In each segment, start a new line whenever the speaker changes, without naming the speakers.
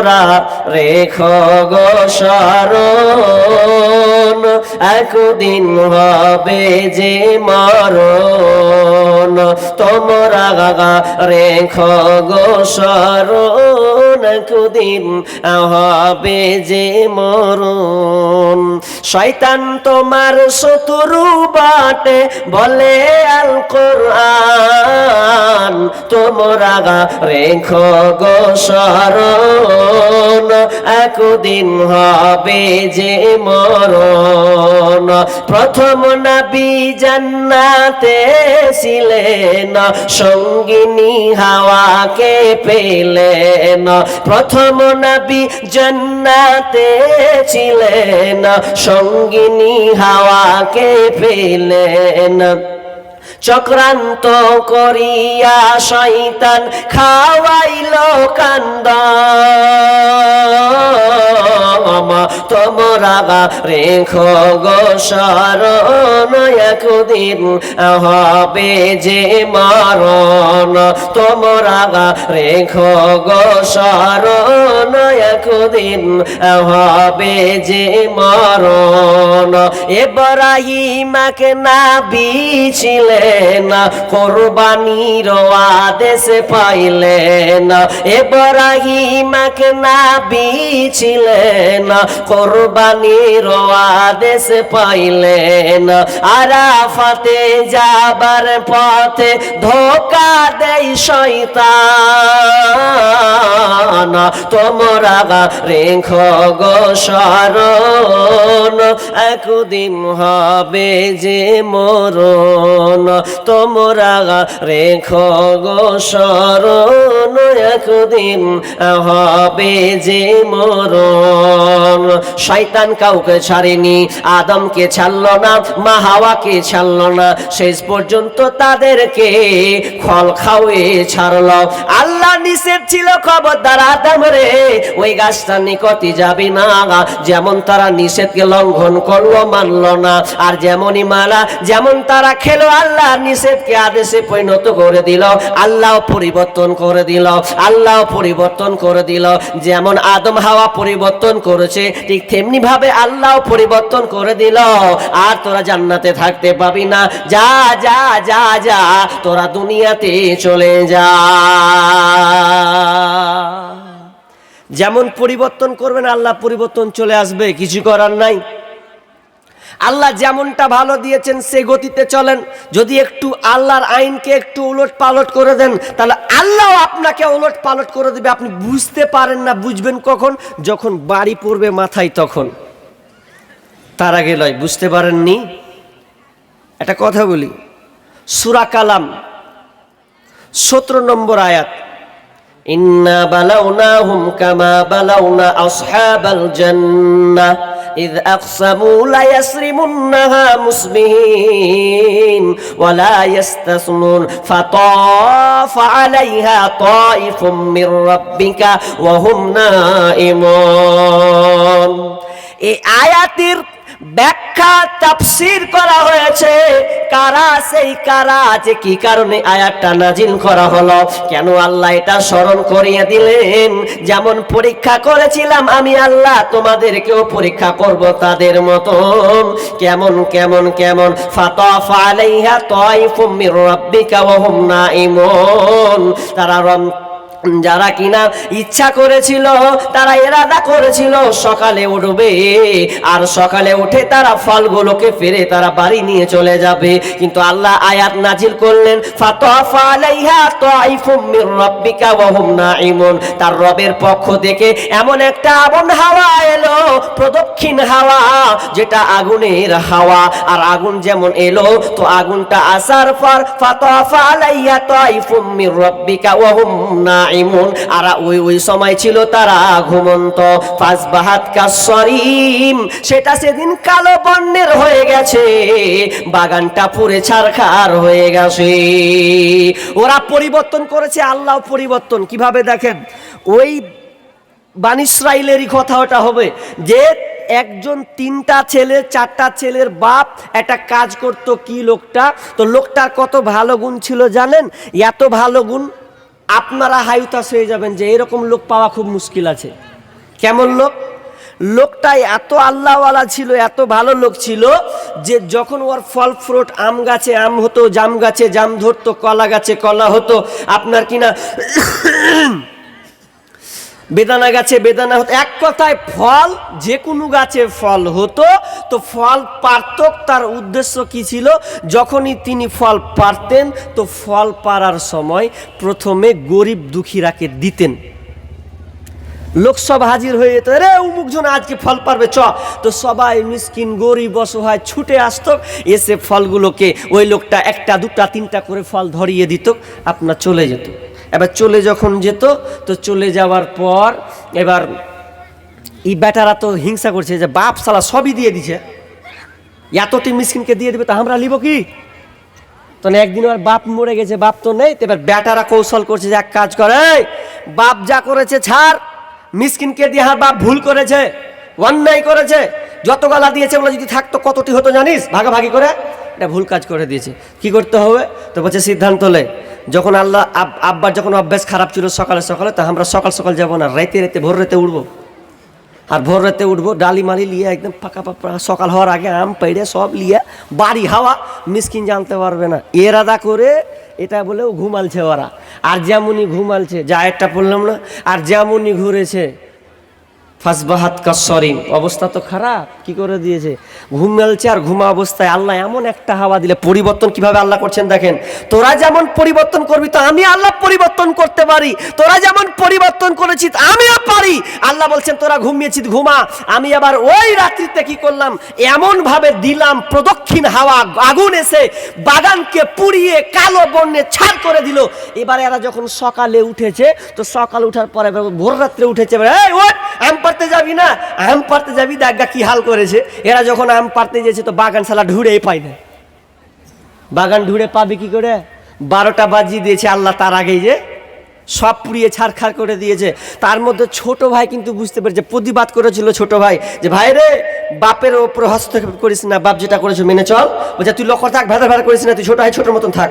তোমরা রেখো গো স্মরণ, একদিন হবে যে মরণ। তোমরা রেখো গো স্মরণ, একদিন হবে যে মরণ। শয়তান তোমার শত্রু বাটে, বলে আল কোরআন তোমরা রেখো গো শরণ একদিন হবে যে মরণ? প্রথম নবী জান্নাতে ছিলেন, সঙ্গিনী হাওয়াকে পেলেন। প্রথম নবী জান্নাতে ছিলেন, সঙ্গিনী হাওয়াকে পেলেন। চক্রান্ত করিয়া শয়তান খাওয়াইল কান্দ। وما তোমরা রেখো গো শরণ, একদিন হবে যে মরণ। তোমরা রেখো গো শরণ, একদিন হবে যে মরণ। এব্রাহিমাকে নাবি ছিলেন কোরবানির আদেশ পাইলেন। এব্রাহিমাকে নাবি ছিলেন কোরবানির আদেশ পাইলেন। আরাফাতে যাবার পথে ধোকা দেই শয়তান। তোমরা রেখো গো শরণ, একদিন হবে যে মরণ। তোমরা রেখো গো শরণ, একদিন হবে যে মরণ। শয়তান কাউকে ছাড়েনি, আদমকে ছাড়ল না, মা হাওয়াকে ছাড়ল না। শেষ পর্যন্ত তাদেরকে ফল খাওয়ে ছাড়ল। আল্লাহ নিষেধ ছিল খবরদার আদম রে, ওই গাছটা নিকটই যাবি না। যেমন তারা নিষেধকে লঙ্ঘন করল, মানলো না। আর যেমনই মালা যেমন তারা খেলো, আল্লাহ নিষেধকে আদেশে পরিণত করে দিল। আল্লাহ পরিবর্তন করে দিল। আল্লাহ পরিবর্তন করে দিল। যেমন আদম হাওয়া পরিবর্তন করেছে, ঠিক তেমনি ভাবে আল্লাহ পরিবর্তন করে দিল? আর তোরা জান্নাতে থাকতে পাবি না। যা যা যা যা, তোরা দুনিয়াতে চলে যা। যেমন পরিবর্তন করবেন আল্লাহ পরিবর্তন চলে আসবে, কিছু করার নাই। আল্লাহ যেমনটা ভালো দিয়েছেন, সে গতিতে চলেন। যদি একটু আল্লাহর আইনকে একটু উলট পালট করে দেন, তাহলে আল্লাহ আপনাকে উলট পালট করে দেবে। আপনি বুঝতে পারেন না, বুঝবেন কখন? যখন বাড়ি পড়বে মাথায় তখন। তার আগে লয়, বুঝতে পারেননি? একটা কথা বলি। সুরা কালাম, সতেরো নম্বর আয়াত। ইন্না বালাউনাহুম কামা বালাউনা আসহাবাল জান্নাহ। إذ أقسموا ليسرمنها مسبهين ولا يستثنون فطاف عليها طائف من ربك وهم نائمون এই আয়াতের ব্যাখ্যা তাফসির করা হয়েছে। কারা সেই কারা? যে কি কারণে আয়াতটা নাজিল করা হলো? কেন আল্লাহ এটা স্মরণ করিয়ে দিলেন? যেমন পরীক্ষা করেছিলাম আমি আল্লাহ, তোমাদেরকেও পরীক্ষা করব তাদের মতন। কেমন কেমন কেমন? ফাতাফ আলাইহা তাইফুম মির রাব্বিকা ওয়া হুম নাইমুন তারা যারা কিনা ইচ্ছা করেছিল, তারা এরাদা করেছিল, সকালে উঠবে। আর সকালে উঠে তারা ফলগুলোকে ফেরে তারা বাড়ি নিয়ে চলে যাবে। কিন্তু আল্লাহ আয়াত নাজিল করলেন তার রবের পক্ষ থেকে এমন একটা আবন হাওয়া এলো প্রদক্ষিণ হাওয়া, যেটা আগুনের হাওয়া। আর আগুন যেমন এলো, তো আগুনটা আসার পর, ফাতাফা আলাইহা তাইফুম মির রাব্বিকা ওয়া হুম নাঈমুন। আর ওই ওই সময় ছিল তারা ঘুমন্ত। ফাসবাহাত কাসরিম সেটা সেদিন কালো বর্ণের হয়ে গেছে। বাগানটা পুরে ছারখার হয়ে গেছে। ওরা পরিবর্তন করেছে, আল্লাহ পরিবর্তন। কীভাবে দেখেন? ওই বানিসরাইলেরই কথা ওটা হবে যে একজন তিনটা ছেলে, চারটা ছেলের বাপ একটা কাজ করত কি লোকটা? তো লোকটার কত ভালো গুণ ছিল জানেন? এত ভালো গুণ আপনারা হাইতাস হয়ে যাবেন যে এরকম লোক পাওয়া খুব মুশকিল আছে। কেমন লোক? লোকটাই এত আল্লাহওয়ালা ছিল, এত ভালো লোক ছিল যে যখন ওর ফল ফ্রুট আম গাছে আম হতো, জাম গাছে জাম ধরতো, কলা গাছে কলা হতো, আপনার কিনা বেদানা গাছে বেদানা হতো। এক কথায় ফল, যে কোনো গাছে ফল হতো। তো ফল পারত তার উদ্দেশ্য কি ছিল? যখনই তিনি ফল পারতেন, তো ফল পারার সময় প্রথমে গরিব দুঃখীরাকে দিতেন। লোক সব হাজির হয়ে যেত রে উমুক জন আজকে ফল পারবে, চ। তো সবাই মিসকিন, গরিব, অসহায়, ছুটে আসতো। এসে ফলগুলোকে ওই লোকটা একটা, দুটা, তিনটা করে ফল ধরিয়ে দিত, আপনার চলে যেত। এবার চলে যখন যেত, তো চলে যাওয়ার পর এবার এই বেটারা তো হিংসা করছে যে বাপ সালা সবই দিয়ে দিছে। এতটি মিসকিনকে দিয়ে দেবে তো আমরা লিব কি? তো একদিন আর বাপ মরে গেছে, বাপ তো নেই, তো এবার বেটারা কৌশল করছে যে এক কাজ করে বাপ যা করেছে ছাড়, মিসকিনকে দিয়ে হার বাপ ভুল করেছে, অন্যায় করেছে, যত গালা দিয়েছে ওগুলো যদি থাকতো কতটি হতো জানিস? ভাগাভাগি করে এটা ভুল কাজ করে দিয়েছে। কি করতে হবে? তো বলছে সিদ্ধান্ত লে যখন আল্লাহ আব- আব্বার যখন অভ্যাস খারাপ ছিল সকালে সকালে, তা আমরা সকাল সকাল যাব না, রাইতে রাইতে ভোর রাতে উঠবো। আর ভোর রাতে উঠবো, ডালি মালি লিয়ে একদম ফাঁকা ফাঁকা সকাল হওয়ার আগে আম পেড়ে সব লিয়ে বাড়ি হাওয়া, মিসকিন জানতে পারবে না। এরাদা করে এটা বলেও ঘুমালছে ওরা। আর যেমনই ঘুমালছে যা একটা পড়লাম না, আর যেমনই ঘুরেছে ফাসবাহাত কাসরিন। অবস্থা তো খারাপ কি করে দিয়েছে? ঘুমালছে আর ঘুমা অবস্থায়। আল্লাহ এমন একটা হাওয়া দিলে পরিবর্তন কীভাবে আল্লাহ করছেন দেখেন? তোরা যেমন পরিবর্তন করবি তো আমি আল্লাহ পরিবর্তন করতে পারি। তোরা যেমন পরিবর্তন করেছিস আমিও পারি। আল্লাহ বলছেন তোরা ঘুমিয়েছিস ঘুমা। আমি আবার ওই রাত্রিতে কি করলাম? এমন ভাবে দিলাম প্রদক্ষিণ হাওয়া আগুন এসে বাগানকে পুড়িয়ে কালো বন্যে ছাড় করে দিল। এবারে এরা যখন সকালে উঠেছে তো সকাল উঠার পরে ভোর রাত্রে উঠেছে এবার, পারতে যাবি না? আম পারতে যাবি? দেখা কি হাল করেছে। এরা যখন আম পারতে গেছে তো বাগান শালা ঢুড়েই পাই না। বাগান ঢুড়ে পাবে কি করে? বারোটা বাজিয়ে দিয়েছে আল্লাহ তার আগেই যে, সব পুড়িয়ে ছাড়খাড় করে দিয়েছে। তার মধ্যে ছোট ভাই কিন্তু বুঝতে পেরেছে প্রতিবাদ করেছিল ছোট ভাই যে, ভাই রে, বাপের ওপর হস্তক্ষেপ করিস না, বাপ যেটা করেছে মেনে চল। বলছে, তুই লক্ষ্য থাক, ভেদা ভেদা করিস না, তুই ছোট ভাই ছোটোর মতন থাক।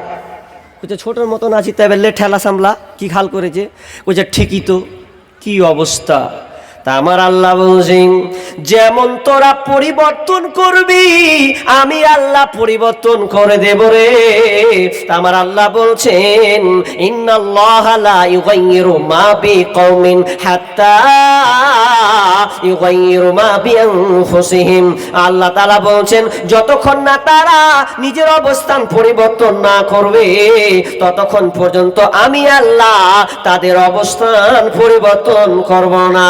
বলছে, ছোটোর মতন আছি তাই লে ঠেলা সামলা, কি খাল করেছে? বলছে, ঠিকই তো, কি অবস্থা? তা আমার আল্লাহ বলছেন, যেমন তোরা পরিবর্তন করবি, আমি আল্লাহ পরিবর্তন করে দেব রে। তা আমার আল্লাহ বলছেন, ইন্নাল্লাহ লা ইউগাইয়িরু মা বিকওমিন হাত্তা ইউগাইয়িরু মা বিআনফুসিহিম। আল্লাহ তাআলা বলছেন, যতক্ষণ না তারা নিজের অবস্থান পরিবর্তন না করবে, ততক্ষণ পর্যন্ত আমি আল্লাহ তাদের অবস্থান পরিবর্তন করব না।